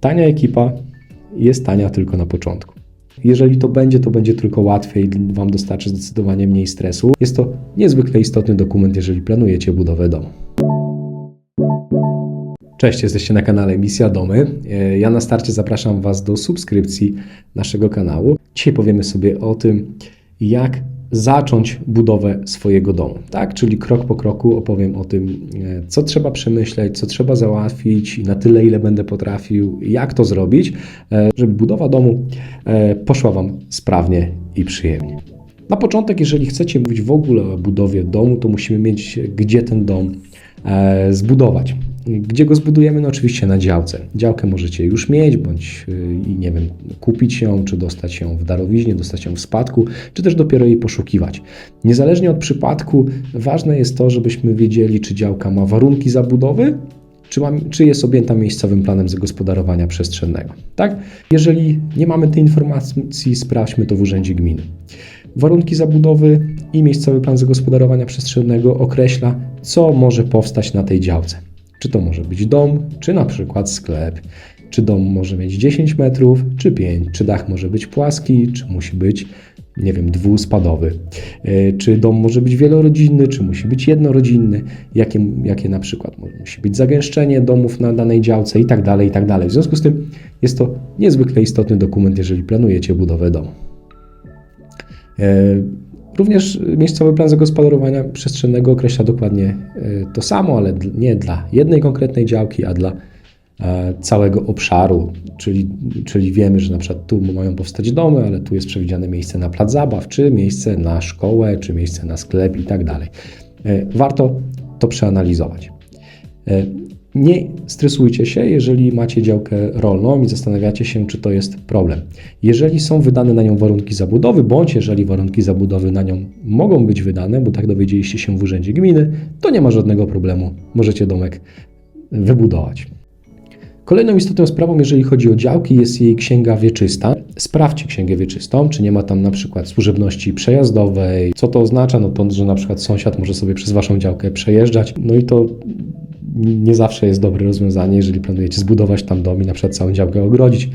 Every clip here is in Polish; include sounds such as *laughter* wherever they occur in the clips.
Tania ekipa jest tania tylko na początku. Jeżeli to będzie, to będzie tylko łatwiej, Wam dostarczy zdecydowanie mniej stresu. Jest to niezwykle istotny dokument, jeżeli planujecie budowę domu. Cześć, jesteście na kanale Misja Domy. E, Ja na starcie zapraszam Was do subskrypcji naszego kanału. Dzisiaj powiemy sobie o tym, jak zacząć budowę swojego domu. Tak, czyli krok po kroku opowiem o tym, e, co trzeba przemyśleć, co trzeba załatwić na tyle, ile będę potrafił, jak to zrobić, e, żeby budowa domu e, poszła Wam sprawnie i przyjemnie. Na początek, jeżeli chcecie mówić w ogóle o budowie domu, to musimy mieć gdzie ten dom zbudować. Gdzie go zbudujemy? No oczywiście na działce. Działkę możecie już mieć, bądź y, nie wiem, kupić ją, czy dostać ją w darowiźnie, dostać ją w spadku, czy też dopiero jej poszukiwać. Niezależnie od przypadku, ważne jest to, żebyśmy wiedzieli, czy działka ma warunki zabudowy, czy, ma, czy jest objęta miejscowym planem zagospodarowania przestrzennego. Tak? Jeżeli nie mamy tej informacji, sprawdźmy to w urzędzie gminy. Warunki zabudowy i miejscowy plan zagospodarowania przestrzennego określa, co może powstać na tej działce. Czy to może być dom, czy na przykład sklep. Czy dom może mieć 10 metrów, czy 5, czy dach może być płaski, czy musi być, nie wiem, dwuspadowy. Yy, Czy dom może być wielorodzinny, czy musi być jednorodzinny, jakie, jakie na przykład musi być zagęszczenie domów na danej działce i tak dalej, i tak dalej. W związku z tym jest to niezwykle istotny dokument, jeżeli planujecie budowę domu. Również miejscowy plan zagospodarowania przestrzennego określa dokładnie e, to samo, ale nie dla jednej konkretnej działki, a dla e, całego obszaru. Czyli, czyli wiemy, że na przykład tu mają powstać domy, ale tu jest przewidziane miejsce na plac zabaw, czy miejsce na szkołę, czy miejsce na sklep i tak dalej. E, Warto to przeanalizować. Nie stresujcie się, jeżeli macie działkę rolną i zastanawiacie się, czy to jest problem. Jeżeli są wydane na nią warunki zabudowy, bądź jeżeli warunki zabudowy na nią mogą być wydane, bo tak dowiedzieliście się w urzędzie gminy, to nie ma żadnego problemu. Możecie domek wybudować. Kolejną istotną sprawą, jeżeli chodzi o działki, jest jej księga wieczysta. Sprawdźcie księgę wieczystą, czy nie ma tam na przykład służebności przejazdowej. Co to oznacza? No to, że na przykład sąsiad może sobie przez waszą działkę przejeżdżać. No i to nie zawsze jest dobre rozwiązanie, jeżeli planujecie zbudować tam dom i na przykład całą działkę ogrodzić.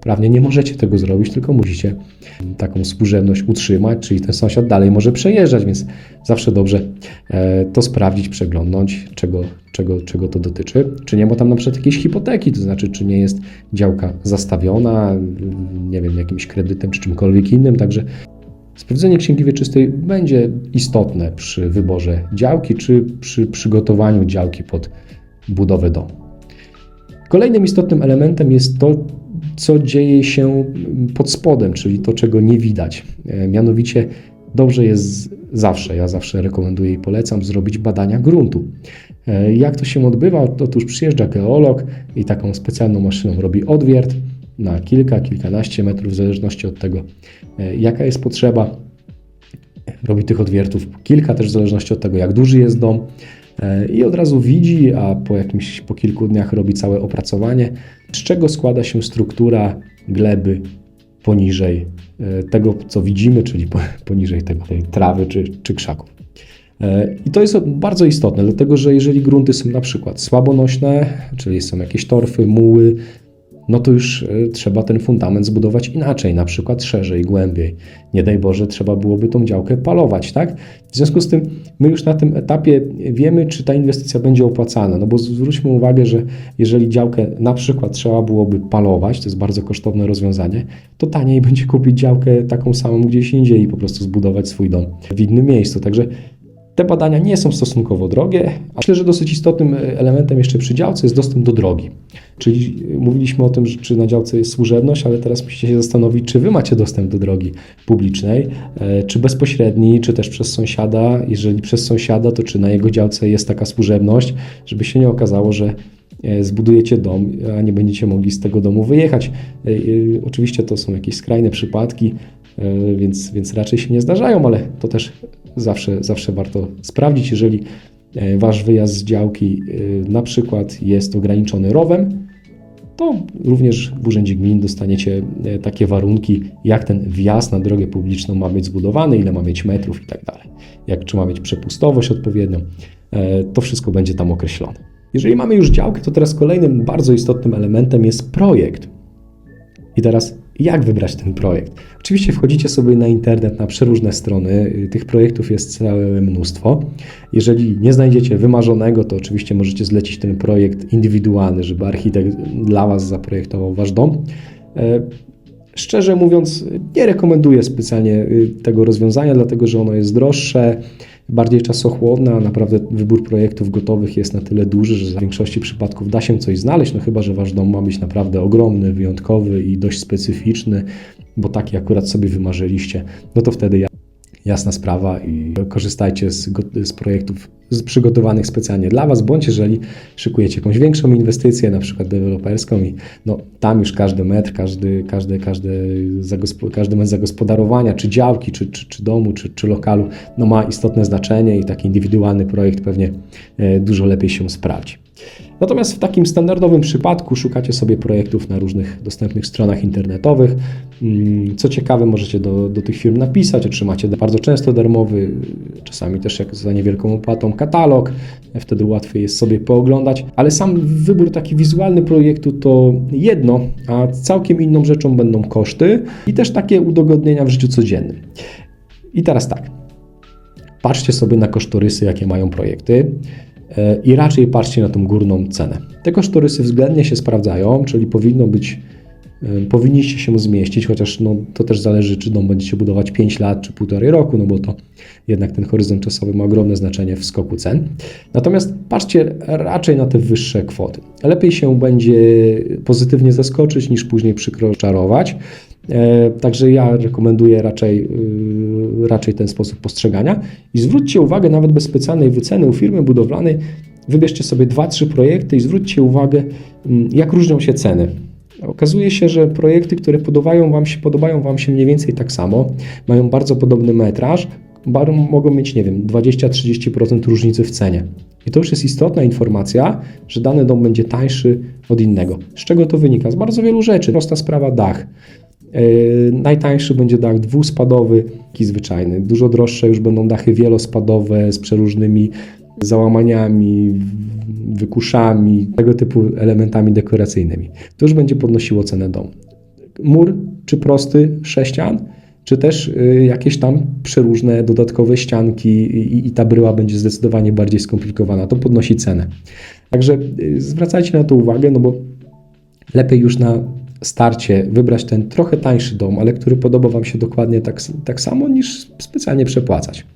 Prawnie nie możecie tego zrobić, tylko musicie taką służebność utrzymać, czyli ten sąsiad dalej może przejeżdżać, więc zawsze dobrze e, to sprawdzić, przeglądnąć, czego, czego, czego to dotyczy. Czy nie ma tam na przykład jakiejś hipoteki, to znaczy, czy nie jest działka zastawiona, nie wiem, jakimś kredytem czy czymkolwiek innym, także Sprawdzenie księgi wieczystej będzie istotne przy wyborze działki czy przy przygotowaniu działki pod budowę domu. Kolejnym istotnym elementem jest to, co dzieje się pod spodem, czyli to, czego nie widać. E, Mianowicie dobrze jest zawsze, ja zawsze rekomenduję i polecam zrobić badania gruntu. E, Jak to się odbywa? Otóż przyjeżdża geolog i taką specjalną maszyną robi odwiert na kilka, kilkanaście metrów, w zależności od tego, e, jaka jest potrzeba. Robi tych odwiertów kilka, też w zależności od tego, jak duży jest dom. E, I od razu widzi, a po jakimś, po kilku dniach robi całe opracowanie, z czego składa się struktura gleby poniżej e, tego, co widzimy, czyli po- *laughs* poniżej tego, tej trawy czy, czy krzaków. I to jest bardzo istotne, dlatego że jeżeli grunty są na przykład słabonośne, czyli są jakieś torfy, muły, no to już e, trzeba ten fundament zbudować inaczej, na przykład szerzej, głębiej. Nie daj Boże, trzeba byłoby tą działkę palować, tak? W związku z tym my już na tym etapie wiemy, czy ta inwestycja będzie opłacalna, no bo zwróćmy uwagę, że jeżeli działkę na przykład trzeba byłoby palować, to jest bardzo kosztowne rozwiązanie, to taniej *laughs* będzie kupić działkę taką samą gdzieś indziej i po prostu zbudować swój dom w innym miejscu. Także te badania nie są stosunkowo drogie, a myślę, że dosyć istotnym e, elementem jeszcze przy działce jest dostęp do drogi. Czyli e, mówiliśmy o tym, że czy na działce jest służebność, ale teraz musicie się zastanowić, czy wy macie dostęp do drogi publicznej, e, czy bezpośredni, czy też przez sąsiada. Jeżeli przez sąsiada, to czy na jego działce jest taka służebność, żeby się nie okazało, że zbudujecie dom, a nie będziecie mogli z tego domu wyjechać. Oczywiście to są jakieś skrajne przypadki, więc, więc raczej się nie zdarzają, ale to też zawsze, zawsze warto sprawdzić, jeżeli e, wasz wyjazd z działki e, na przykład jest ograniczony rowem, to również w Urzędzie Gmin dostaniecie e, takie warunki, jak ten wjazd na drogę publiczną ma być zbudowany, ile ma mieć metrów i tak dalej. Jak czy ma mieć przepustowość odpowiednią, to wszystko będzie tam określone. Jeżeli mamy już działkę, to teraz kolejnym bardzo istotnym elementem jest projekt. I teraz jak wybrać ten projekt? Oczywiście wchodzicie sobie na internet, na przeróżne strony, tych projektów jest całe mnóstwo. Jeżeli nie znajdziecie wymarzonego, to oczywiście możecie zlecić ten projekt indywidualny, żeby architekt dla Was zaprojektował Wasz dom. E, Szczerze mówiąc, nie rekomenduję specjalnie y, tego rozwiązania, dlatego że ono jest droższe, bardziej czasochłonne, a naprawdę wybór projektów gotowych jest na tyle duży, że w większości przypadków da się coś znaleźć, no chyba, że wasz dom ma być naprawdę ogromny, wyjątkowy i dość specyficzny, bo taki akurat sobie wymarzyliście, no to wtedy ja jasna sprawa i korzystajcie z, z projektów przygotowanych specjalnie dla Was, bądź jeżeli szykujecie jakąś większą inwestycję, na przykład deweloperską i no, tam już każdy metr, każdy, każdy, każdy, każdy metr zagospodarowania, czy działki, czy, czy, czy domu, czy, czy lokalu, no, ma istotne znaczenie i taki indywidualny projekt pewnie e, dużo lepiej się sprawdzi. Natomiast w takim standardowym przypadku szukacie sobie projektów na różnych dostępnych stronach internetowych. Mm, Co ciekawe, możecie do, do tych firm napisać, otrzymacie bardzo często darmowy, czasami też jak za niewielką opłatą katalog, wtedy łatwiej jest sobie pooglądać, ale sam wybór taki wizualny projektu to jedno, a całkiem inną rzeczą będą koszty i też takie udogodnienia w życiu codziennym. I teraz tak, patrzcie sobie na kosztorysy, jakie mają projekty i raczej patrzcie na tą górną cenę. Te kosztorysy względnie się sprawdzają, czyli powinno być, e, powinniście się zmieścić, chociaż no, to też zależy, czy dom będziecie budować 5 lat czy półtorej roku, no bo to jednak ten horyzont czasowy ma ogromne znaczenie w skoku cen. Natomiast patrzcie raczej na te wyższe kwoty. Lepiej się będzie pozytywnie zaskoczyć niż później przykro czarować. E, Także ja rekomenduję raczej, y, raczej ten sposób postrzegania. I zwróćcie uwagę, nawet bez specjalnej wyceny u firmy budowlanej, wybierzcie sobie 2-3 projekty i zwróćcie uwagę, mm, jak różnią się ceny. Okazuje się, że projekty, które podobają wam się, podobają Wam się mniej więcej tak samo, mają bardzo podobny metraż, bar- mogą mieć, nie wiem, 20-30% różnicy w cenie. I to już jest istotna informacja, że dany dom będzie tańszy od innego. Z czego to wynika? Z bardzo wielu rzeczy. Prosta sprawa dach. Yy, najtańszy będzie dach dwuspadowy, taki zwyczajny. Dużo droższe już będą dachy wielospadowe z przeróżnymi załamaniami, wykuszami, tego typu elementami dekoracyjnymi. To już będzie podnosiło cenę domu. Mur czy prosty sześcian, czy też y, jakieś tam przeróżne dodatkowe ścianki i, i ta bryła będzie zdecydowanie bardziej skomplikowana. To podnosi cenę. Także y, zwracajcie na to uwagę, no bo lepiej już na starcie wybrać ten trochę tańszy dom, ale który podoba Wam się dokładnie tak, tak samo, niż specjalnie przepłacać.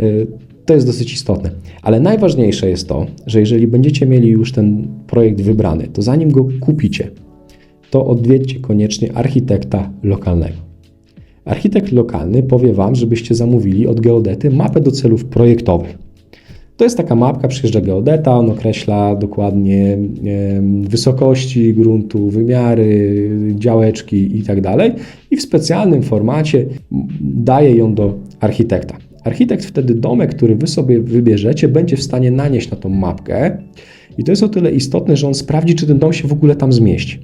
Y, To jest dosyć istotne. Ale najważniejsze jest to, że jeżeli będziecie mieli już ten projekt wybrany, to zanim go kupicie, to odwiedźcie koniecznie architekta lokalnego. Architekt lokalny powie Wam, żebyście zamówili od geodety mapę do celów projektowych. To jest taka mapka, przyjeżdża geodeta, on określa dokładnie wysokości gruntu, wymiary, działeczki i tak i w specjalnym formacie daje ją do architekta. Architekt wtedy domek, który Wy sobie wybierzecie, będzie w stanie nanieść na tą mapkę i to jest o tyle istotne, że on sprawdzi, czy ten dom się w ogóle tam zmieści.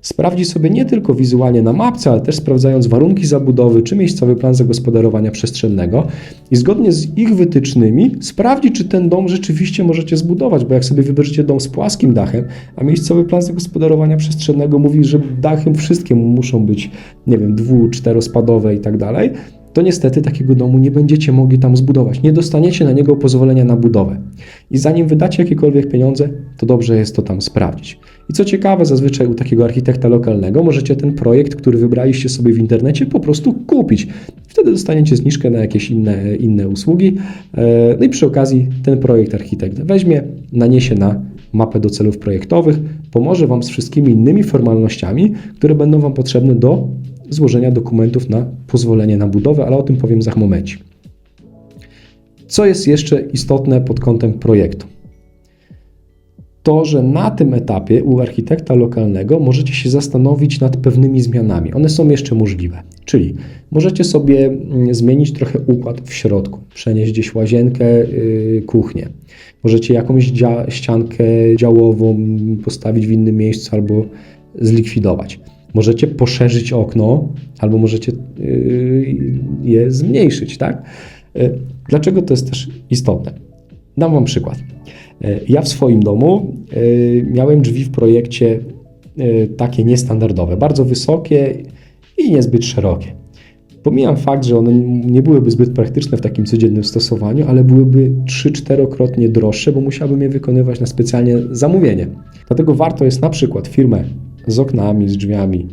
Sprawdzi sobie nie tylko wizualnie na mapce, ale też sprawdzając warunki zabudowy czy miejscowy plan zagospodarowania przestrzennego i zgodnie z ich wytycznymi sprawdzi, czy ten dom rzeczywiście możecie zbudować, bo jak sobie wybierzecie dom z płaskim dachem, a miejscowy plan zagospodarowania przestrzennego mówi, że dachy wszystkie muszą być, nie wiem, dwu, czterospadowe i tak dalej, to niestety takiego domu nie będziecie mogli tam zbudować. Nie dostaniecie na niego pozwolenia na budowę. I zanim wydacie jakiekolwiek pieniądze, to dobrze jest to tam sprawdzić. I co ciekawe, zazwyczaj u takiego architekta lokalnego możecie ten projekt, który wybraliście sobie w internecie, po prostu kupić. Wtedy dostaniecie zniżkę na jakieś inne, inne usługi. E, No i przy okazji ten projekt architekt weźmie, naniesie na mapę do celów projektowych, pomoże Wam z wszystkimi innymi formalnościami, które będą Wam potrzebne do złożenia dokumentów na pozwolenie na budowę, ale o tym powiem za momencie. Co jest jeszcze istotne pod kątem projektu? To, że na tym etapie u architekta lokalnego możecie się zastanowić nad pewnymi zmianami. One są jeszcze możliwe. Czyli możecie sobie mm, zmienić trochę układ w środku, przenieść gdzieś łazienkę, yy, kuchnię. Możecie jakąś dzia- ściankę działową postawić w innym miejscu albo zlikwidować. Możecie poszerzyć okno, albo możecie yy, je zmniejszyć, tak? Yy, Dlaczego to jest też istotne? Dam Wam przykład. E, Ja w swoim domu e, miałem drzwi w projekcie e, takie niestandardowe, bardzo wysokie i niezbyt szerokie. Pomijam fakt, że one nie byłyby zbyt praktyczne w takim codziennym stosowaniu, ale byłyby 3-4-krotnie droższe, bo musiałbym je wykonywać na specjalnie zamówienie. Dlatego warto jest na przykład firmę z oknami, z drzwiami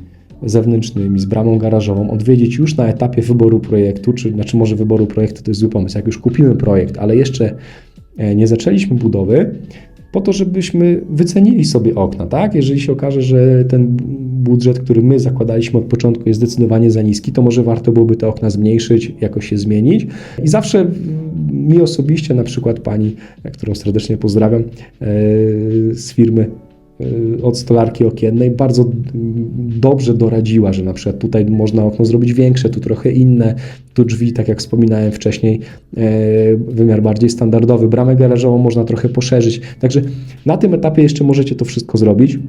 zewnętrznymi, z bramą garażową odwiedzić już na etapie wyboru projektu, czy znaczy może wyboru projektu to jest zły pomysł, jak już kupimy projekt, ale jeszcze e, nie zaczęliśmy budowy, po to, żebyśmy wycenili sobie okna, tak? Jeżeli się okaże, że ten budżet, który my zakładaliśmy od początku jest zdecydowanie za niski, to może warto byłoby te okna zmniejszyć, jakoś się zmienić. I zawsze mi osobiście, na przykład pani, którą serdecznie pozdrawiam, e, z firmy e, od stolarki okiennej bardzo dobrze doradziła, że na przykład tutaj można okno zrobić większe, tu trochę inne, tu drzwi, tak jak wspominałem wcześniej, e, wymiar bardziej standardowy, bramę garażową można trochę poszerzyć. Także na tym etapie jeszcze możecie to wszystko zrobić.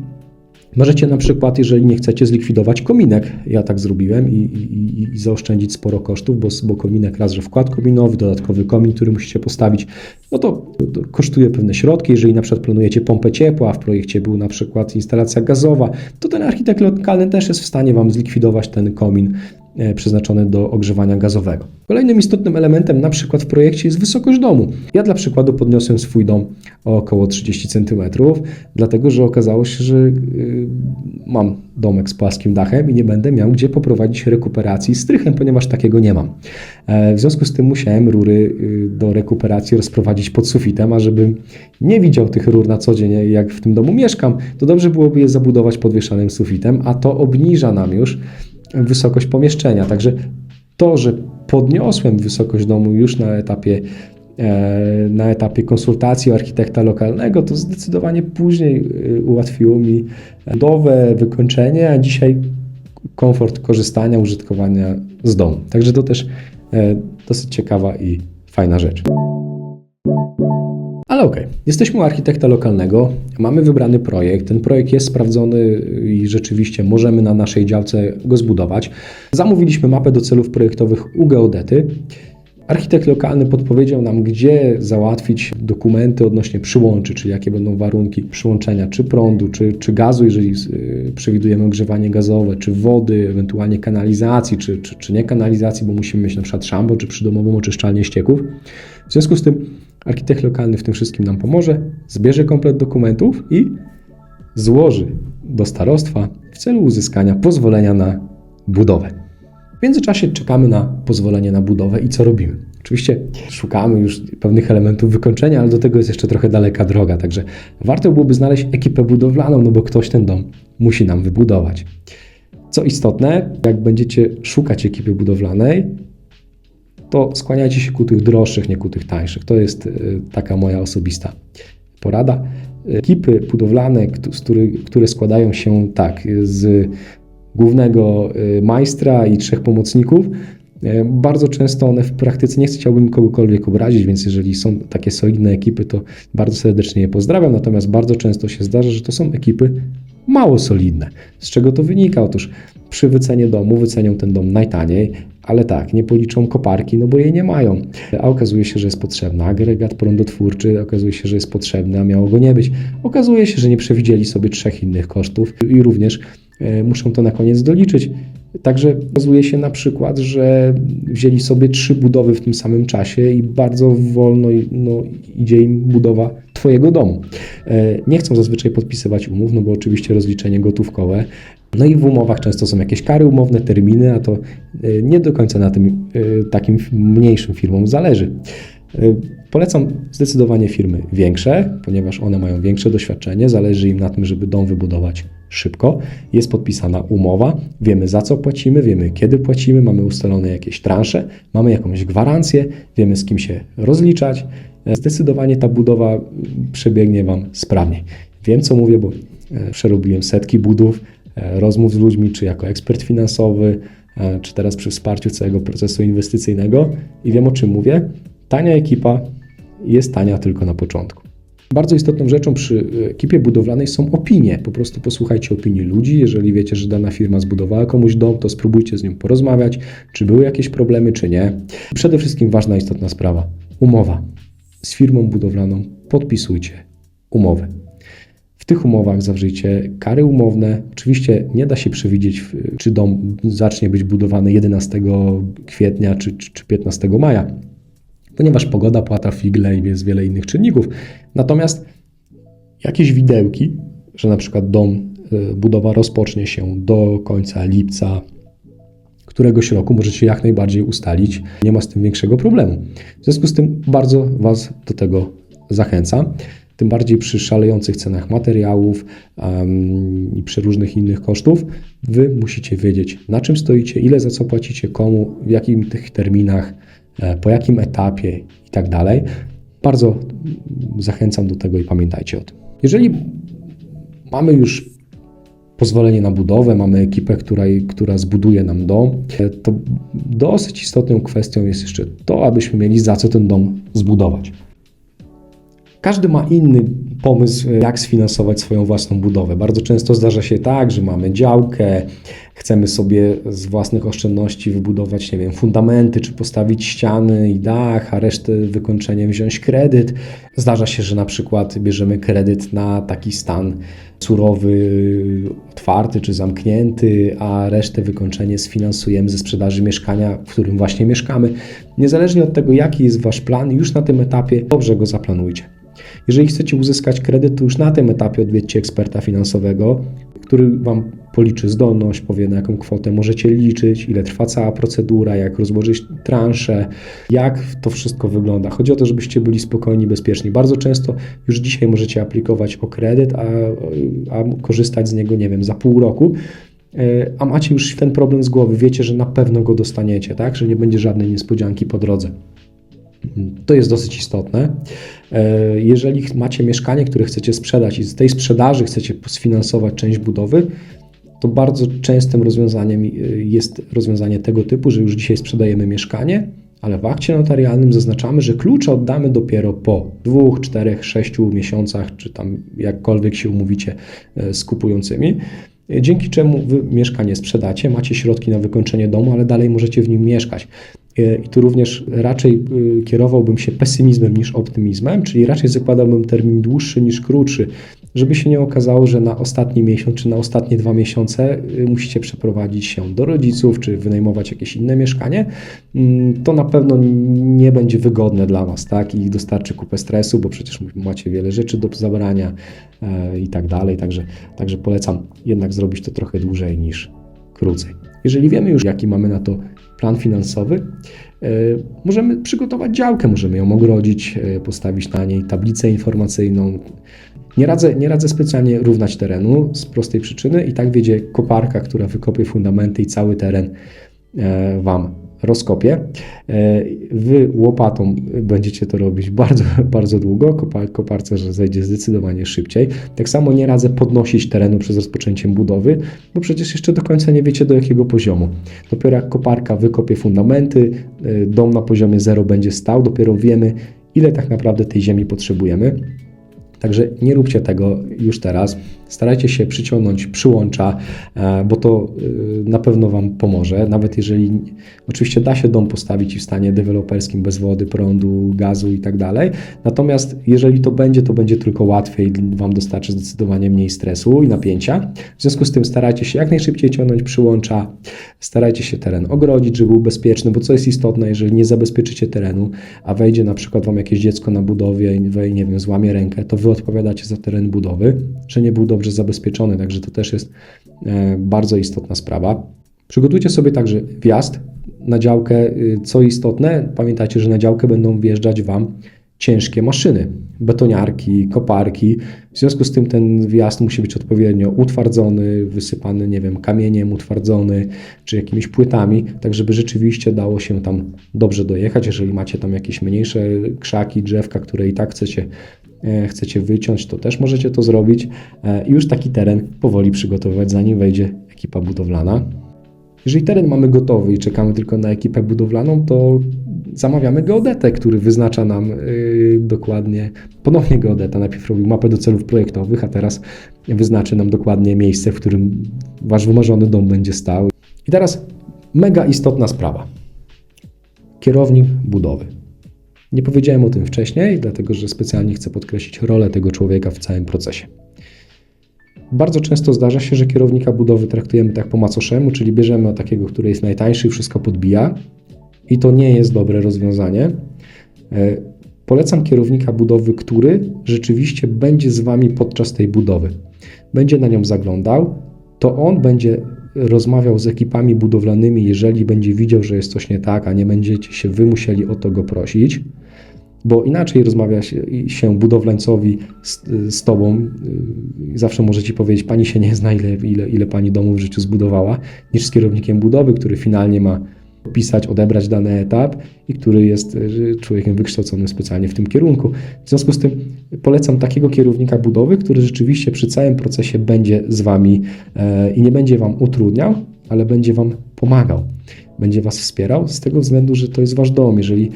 Możecie na przykład, jeżeli nie chcecie, zlikwidować kominek. Ja tak zrobiłem i, i, i zaoszczędzić sporo kosztów, bo, bo kominek raz, że wkład kominowy, dodatkowy komin, który musicie postawić, no to, to kosztuje pewne środki. Jeżeli na przykład planujecie pompę ciepła, w projekcie był na przykład instalacja gazowa, to ten architekt lokalny też jest w stanie Wam zlikwidować ten komin e, przeznaczony do ogrzewania gazowego. Kolejnym istotnym elementem na przykład w projekcie jest wysokość domu. Ja dla przykładu podniosłem swój dom o około 30 cm, dlatego że okazało się, że y, mam domek z płaskim dachem i nie będę miał gdzie poprowadzić rekuperacji strychem, ponieważ takiego nie mam. E, W związku z tym musiałem rury y, do rekuperacji rozprowadzić pod sufitem, a żebym nie widział tych rur na co dzień, jak w tym domu mieszkam, to dobrze byłoby je zabudować podwieszanym sufitem, a to obniża nam już wysokość pomieszczenia. Także to, że podniosłem wysokość domu już na etapie, e, na etapie konsultacji architekta lokalnego, to zdecydowanie później e, ułatwiło mi budowę, wykończenie, a dzisiaj komfort korzystania, użytkowania z domu. Także to też e, dosyć ciekawa i fajna rzecz. Ale okej, jesteśmy u architekta lokalnego, mamy wybrany projekt, ten projekt jest sprawdzony i rzeczywiście możemy na naszej działce go zbudować. Zamówiliśmy mapę do celów projektowych u geodety. Architekt lokalny podpowiedział nam, gdzie załatwić dokumenty odnośnie przyłączy, czyli jakie będą warunki przyłączenia, czy prądu, czy, czy gazu, jeżeli y, przewidujemy ogrzewanie gazowe, czy wody, ewentualnie kanalizacji, czy, czy, czy nie kanalizacji, bo musimy mieć na przykład szambo, czy przydomową oczyszczalnię ścieków. W związku z tym architekt lokalny w tym wszystkim nam pomoże, zbierze komplet dokumentów i złoży do starostwa w celu uzyskania pozwolenia na budowę. W międzyczasie czekamy na pozwolenie na budowę i co robimy? Oczywiście szukamy już pewnych elementów wykończenia, ale do tego jest jeszcze trochę daleka droga, także warto byłoby znaleźć ekipę budowlaną, no bo ktoś ten dom musi nam wybudować. Co istotne, jak będziecie szukać ekipy budowlanej, to skłaniajcie się ku tych droższych, nie ku tych tańszych. To jest y, taka moja osobista porada. Ekipy budowlane, które składają się tak z głównego y, majstra i trzech pomocników, y, bardzo często one w praktyce, nie chciałbym kogokolwiek obrazić, więc jeżeli są takie solidne ekipy, to bardzo serdecznie je pozdrawiam, natomiast bardzo często się zdarza, że to są ekipy mało solidne. Z czego to wynika? Otóż przy wycenie domu wycenią ten dom najtaniej, ale tak, nie policzą koparki, no bo jej nie mają. A okazuje się, że jest potrzebny agregat prądotwórczy, okazuje się, że jest potrzebny, a miało go nie być. Okazuje się, że nie przewidzieli sobie trzech innych kosztów i również e, muszą to na koniec doliczyć. Także okazuje się na przykład, że wzięli sobie trzy budowy w tym samym czasie i bardzo wolno no, idzie im budowa Twojego domu. E, Nie chcą zazwyczaj podpisywać umów, no bo oczywiście rozliczenie gotówkowe. No i w umowach często są jakieś kary umowne, terminy, a to e, nie do końca na tym e, takim mniejszym firmom zależy. E, Polecam zdecydowanie firmy większe, ponieważ one mają większe doświadczenie, zależy im na tym, żeby dom wybudować szybko. Jest podpisana umowa, wiemy za co płacimy, wiemy kiedy płacimy, mamy ustalone jakieś transze, mamy jakąś gwarancję, wiemy z kim się rozliczać. Zdecydowanie ta budowa przebiegnie Wam sprawniej. Wiem co mówię, bo przerobiłem setki budów, rozmów z ludźmi, czy jako ekspert finansowy, e, czy teraz przy wsparciu całego procesu inwestycyjnego i wiem o czym mówię. Tania ekipa jest tania tylko na początku. Bardzo istotną rzeczą przy ekipie budowlanej są opinie. Po prostu posłuchajcie opinii ludzi. Jeżeli wiecie, że dana firma zbudowała komuś dom, to spróbujcie z nią porozmawiać, czy były jakieś problemy, czy nie. Przede wszystkim ważna, istotna sprawa umowa. z firmą budowlaną podpisujcie umowy. W tych umowach zawrzyjcie kary umowne. Oczywiście nie da się przewidzieć, czy dom zacznie być budowany 11 kwietnia czy, czy, czy 15 maja, ponieważ pogoda, płata figle i jest wiele innych czynników. Natomiast jakieś widełki, że na przykład dom, y, budowa rozpocznie się do końca lipca któregoś roku, możecie jak najbardziej ustalić. Nie ma z tym większego problemu. W związku z tym bardzo Was do tego zachęcam. Tym bardziej przy szalejących cenach materiałów em, i przy różnych innych kosztów, Wy musicie wiedzieć, na czym stoicie, ile za co płacicie, komu, w jakim tych terminach, e, po jakim etapie i tak dalej. Bardzo zachęcam do tego i pamiętajcie o tym. Jeżeli mamy już pozwolenie na budowę, mamy ekipę, która, która zbuduje nam dom, to dosyć istotną kwestią jest jeszcze to, abyśmy mieli za co ten dom zbudować. Ma inny pomysł, jak sfinansować swoją własną budowę. Bardzo często zdarza się tak, że mamy działkę, chcemy sobie z własnych oszczędności wybudować, nie wiem, fundamenty, czy postawić ściany i dach, a resztę wykończeniem wziąć kredyt. Zdarza się, że na przykład bierzemy kredyt na taki stan surowy, otwarty czy zamknięty, a resztę wykończenie sfinansujemy ze sprzedaży mieszkania, w którym właśnie mieszkamy. Niezależnie od tego, jaki jest Wasz plan, już na tym etapie dobrze go zaplanujcie. Jeżeli chcecie uzyskać kredyt, to już na tym etapie odwiedźcie eksperta finansowego, który Wam policzy zdolność, powie na jaką kwotę możecie liczyć, ile trwa cała procedura, jak rozłożyć transze, jak to wszystko wygląda. Chodzi o to, żebyście byli spokojni, bezpieczni. Bardzo często już dzisiaj możecie aplikować o kredyt, a, a korzystać z niego, nie wiem, za pół roku. E, A macie już ten problem z głowy, wiecie, że na pewno go dostaniecie, tak? Że nie będzie żadnej niespodzianki po drodze. To jest dosyć istotne. E, Jeżeli macie mieszkanie, które chcecie sprzedać i z tej sprzedaży chcecie sfinansować część budowy, to bardzo częstym rozwiązaniem y, jest rozwiązanie tego typu, że już dzisiaj sprzedajemy mieszkanie, ale w akcie notarialnym zaznaczamy, że klucze oddamy dopiero po dwóch, czterech, sześciu miesiącach, czy tam jakkolwiek się umówicie e, z kupującymi. E, Dzięki czemu wy mieszkanie sprzedacie, macie środki na wykończenie domu, ale dalej możecie w nim mieszkać. E, I tu również raczej y, kierowałbym się pesymizmem niż optymizmem, czyli raczej zakładałbym termin dłuższy niż krótszy, żeby się nie okazało, że na ostatni miesiąc czy na ostatnie dwa miesiące y, musicie przeprowadzić się do rodziców czy wynajmować jakieś inne mieszkanie. Mm, To na pewno nie będzie wygodne dla Was, tak? I dostarczy kupę stresu, bo przecież macie wiele rzeczy do zabrania e, i tak dalej. Także, także polecam jednak zrobić to trochę dłużej niż krócej. Jeżeli wiemy już, jaki mamy na to plan finansowy, e, możemy przygotować działkę, możemy ją ogrodzić, e, postawić na niej tablicę informacyjną. Nie radzę, nie radzę specjalnie równać terenu z prostej przyczyny i tak wiedzie koparka, która wykopie fundamenty i cały teren e, Wam rozkopie. E, Wy łopatą będziecie to robić bardzo, *laughs* bardzo długo, Kopa- koparce że zejdzie zdecydowanie szybciej. Tak samo nie radzę podnosić terenu przez rozpoczęciem budowy, bo przecież jeszcze do końca nie wiecie do jakiego poziomu. Dopiero jak koparka wykopie fundamenty, e, dom na poziomie zero będzie stał, dopiero wiemy ile tak naprawdę tej ziemi potrzebujemy. Także nie róbcie tego już teraz. Starajcie się przyciągnąć przyłącza, e, bo to e, na pewno Wam pomoże. Nawet jeżeli oczywiście da się dom postawić w stanie deweloperskim bez wody, prądu, gazu i tak dalej. Natomiast jeżeli to będzie, to będzie tylko łatwiej, Wam dostarczy zdecydowanie mniej stresu i napięcia. W związku z tym starajcie się jak najszybciej ciągnąć przyłącza, starajcie się teren ogrodzić, żeby był bezpieczny, bo co jest istotne, jeżeli nie zabezpieczycie terenu, a wejdzie na przykład Wam jakieś dziecko na budowie i nie wiem, złamie rękę, to Wy odpowiadacie za teren budowy, że nie był dobrze zabezpieczony, także to też jest e, bardzo istotna sprawa. Przygotujcie sobie także wjazd na działkę. Y, Co istotne, pamiętajcie, że na działkę będą wjeżdżać Wam ciężkie maszyny, betoniarki, koparki. W związku z tym ten wjazd musi być odpowiednio utwardzony, wysypany, nie wiem, kamieniem utwardzony, czy jakimiś płytami, tak żeby rzeczywiście dało się tam dobrze dojechać. Jeżeli macie tam jakieś mniejsze krzaki, drzewka, które i tak chcecie, chcecie wyciąć, to też możecie to zrobić e, już taki teren powoli przygotowywać, zanim wejdzie ekipa budowlana. Jeżeli teren mamy gotowy i czekamy tylko na ekipę budowlaną, to zamawiamy geodetę, który wyznacza nam yy, dokładnie, ponownie geodeta, najpierw robił mapę do celów projektowych, a teraz wyznaczy nam dokładnie miejsce, w którym wasz wymarzony dom będzie stał. I teraz mega istotna sprawa. Kierownik budowy. Nie powiedziałem o tym wcześniej, dlatego że specjalnie chcę podkreślić rolę tego człowieka w całym procesie. Bardzo często zdarza się, że kierownika budowy traktujemy tak po macoszemu, czyli bierzemy takiego, który jest najtańszy i wszystko podbija. I to nie jest dobre rozwiązanie. E, Polecam kierownika budowy, który rzeczywiście będzie z Wami podczas tej budowy. Będzie na nią zaglądał, to on będzie rozmawiał z ekipami budowlanymi, jeżeli będzie widział, że jest coś nie tak, a nie będziecie się wy musieli o to go prosić, bo inaczej rozmawia się, budowlańcowi z, z Tobą. y, Zawsze może Ci powiedzieć, Pani się nie zna, ile, ile, ile Pani domów w życiu zbudowała, niż z kierownikiem budowy, który finalnie ma opisać, odebrać dany etap i który jest y, człowiekiem wykształconym specjalnie w tym kierunku. W związku z tym polecam takiego kierownika budowy, który rzeczywiście przy całym procesie będzie z Wami e, i nie będzie Wam utrudniał, ale będzie Wam pomagał, będzie Was wspierał z tego względu, że to jest Wasz dom. Jeżeli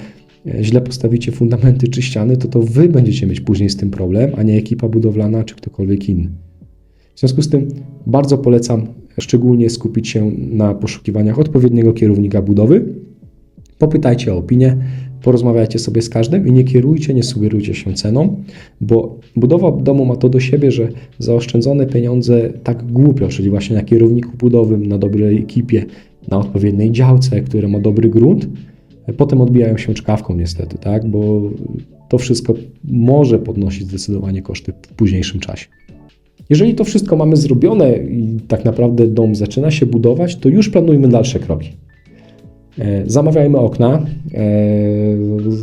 e, źle postawicie fundamenty czy ściany, to to Wy będziecie mieć później z tym problem, a nie ekipa budowlana czy ktokolwiek inny. W związku z tym bardzo polecam szczególnie skupić się na poszukiwaniach odpowiedniego kierownika budowy. Popytajcie o opinię, porozmawiajcie sobie z każdym i nie kierujcie, nie sugerujcie się ceną, bo budowa domu ma to do siebie, że zaoszczędzone pieniądze tak głupio, czyli właśnie na kierowniku budowym, na dobrej ekipie, na odpowiedniej działce, która ma dobry grunt, potem odbijają się czkawką niestety, tak? bo to wszystko może podnosić zdecydowanie koszty w późniejszym czasie. Jeżeli to wszystko mamy zrobione i tak naprawdę dom zaczyna się budować, to już planujmy dalsze kroki. E, Zamawiajmy okna, e,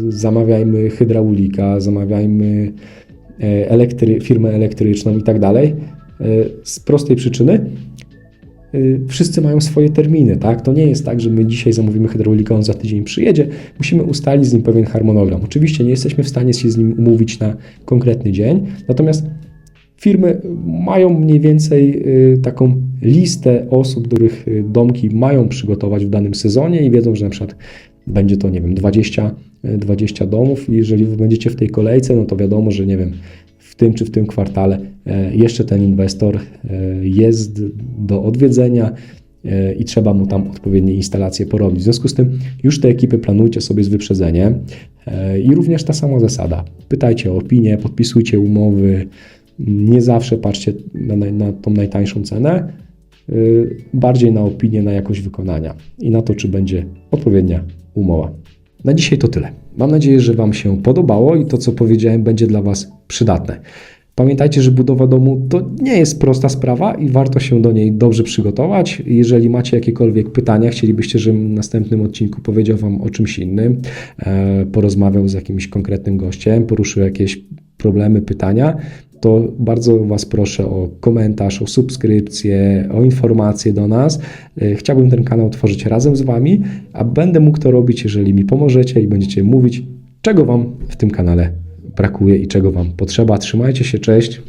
zamawiajmy hydraulika, zamawiajmy e, elektry, firmę elektryczną i tak dalej. Z prostej przyczyny wszyscy mają swoje terminy, tak? To nie jest tak, że my dzisiaj zamówimy hydraulika, on za tydzień przyjedzie. Musimy ustalić z nim pewien harmonogram. Oczywiście nie jesteśmy w stanie się z nim umówić na konkretny dzień, natomiast Firmy mają mniej więcej y, taką listę osób, których y, domki mają przygotować w danym sezonie i wiedzą, że na przykład będzie to, nie wiem, 20, y, 20 domów. I jeżeli wy będziecie w tej kolejce, no to wiadomo, że nie wiem, w tym czy w tym kwartale jeszcze ten inwestor jest do odwiedzenia i trzeba mu tam odpowiednie instalacje porobić. W związku z tym już te ekipy planujcie sobie z wyprzedzeniem i również ta sama zasada. Pytajcie o opinię, podpisujcie umowy, nie zawsze patrzcie na, na, tą najtańszą cenę, yy, bardziej na opinię, na jakość wykonania i na to, czy będzie odpowiednia umowa. Na dzisiaj to tyle. Mam nadzieję, że Wam się podobało i to, co powiedziałem, będzie dla Was przydatne. Pamiętajcie, że budowa domu to nie jest prosta sprawa i warto się do niej dobrze przygotować. Jeżeli macie jakiekolwiek pytania, chcielibyście, żebym w następnym odcinku powiedział Wam o czymś innym, e, porozmawiał z jakimś konkretnym gościem, poruszył jakieś problemy, pytania, to bardzo Was proszę o komentarz, o subskrypcję, o informacje do nas. E, Chciałbym ten kanał tworzyć razem z Wami, a będę mógł to robić, jeżeli mi pomożecie i będziecie mówić, czego Wam w tym kanale brakuje i czego Wam potrzeba. Trzymajcie się, cześć.